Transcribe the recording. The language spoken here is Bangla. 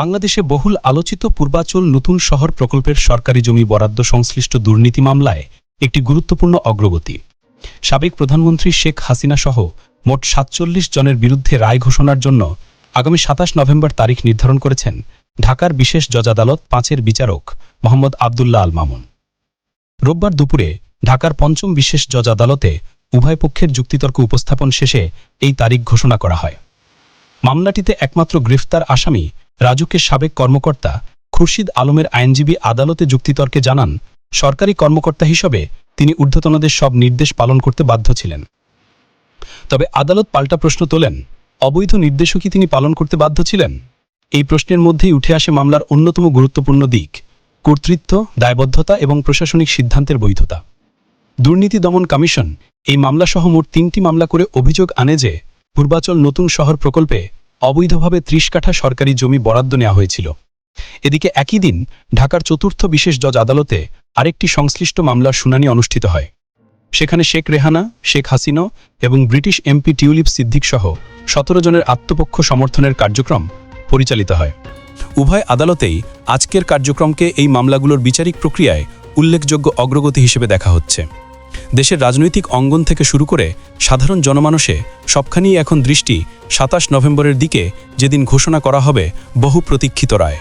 বাংলাদেশে বহুল আলোচিত পূর্বাচল নতুন শহর প্রকল্পের সরকারি জমি বরাদ্দ সংশ্লিষ্ট দুর্নীতি মামলায় একটি গুরুত্বপূর্ণ অগ্রগতি। সাবেক প্রধানমন্ত্রী শেখ হাসিনা সহ মোট সাতচল্লিশ জনের বিরুদ্ধে রায় ঘোষণার জন্য আগামী সাতাশ নভেম্বর তারিখ নির্ধারণ করেছেন ঢাকার বিশেষ জজ আদালত পাঁচের বিচারক মোহাম্মদ আবদুল্লাহ আল মামুন। রোববার দুপুরে ঢাকার পঞ্চম বিশেষ জজ আদালতে উভয় পক্ষের যুক্তিতর্ক উপস্থাপন শেষে এই তারিখ ঘোষণা করা হয়। মামলাটিতে একমাত্র গ্রেফতার আসামি রাজুকের সাবেক কর্মকর্তা খুরশিদ আলমের আইনজীবী আদালতে যুক্তিতর্কে জানান, সরকারি কর্মকর্তা হিসেবে তিনি ঊর্ধ্বতনদের সব নির্দেশ পালন করতে বাধ্য ছিলেন। তবে আদালত পাল্টা প্রশ্ন তোলেন, অবৈধ নির্দেশও কি তিনি পালন করতে বাধ্য ছিলেন? এই প্রশ্নের মধ্যেই উঠে আসে মামলার অন্যতম গুরুত্বপূর্ণ দিক, কর্তৃত্ব, দায়বদ্ধতা এবং প্রশাসনিক সিদ্ধান্তের বৈধতা। দুর্নীতি দমন কমিশন এই মামলাসহ মোট তিনটি মামলা করে অভিযোগ আনে যে, পূর্বাচল নতুন শহর প্রকল্পে অবৈধভাবে ত্রিশ কাঠা সরকারি জমি বরাদ্দ নেওয়া হয়েছিল। এদিকে একই দিন ঢাকার চতুর্থ বিশেষ জজ আদালতে আরেকটি সংশ্লিষ্ট মামলার শুনানি অনুষ্ঠিত হয়। সেখানে শেখ রেহানা, শেখ হাসিনা এবং ব্রিটিশ এমপি টিউলিপ সিদ্দিক সহ সতেরো জনের আত্মপক্ষ সমর্থনের কার্যক্রম পরিচালিত হয়। উভয় আদালতেই আজকের কার্যক্রমকে এই মামলাগুলোর বিচারিক প্রক্রিয়ায় উল্লেখযোগ্য অগ্রগতি হিসেবে দেখা হচ্ছে। দেশের রাজনৈতিক অঙ্গন থেকে শুরু করে সাধারণ জনমানসে সবখানেই এখন দৃষ্টি সাতাশ নভেম্বরের দিকে যেদিন ঘোষণা করা হবে বহু প্রতীক্ষিত রায়।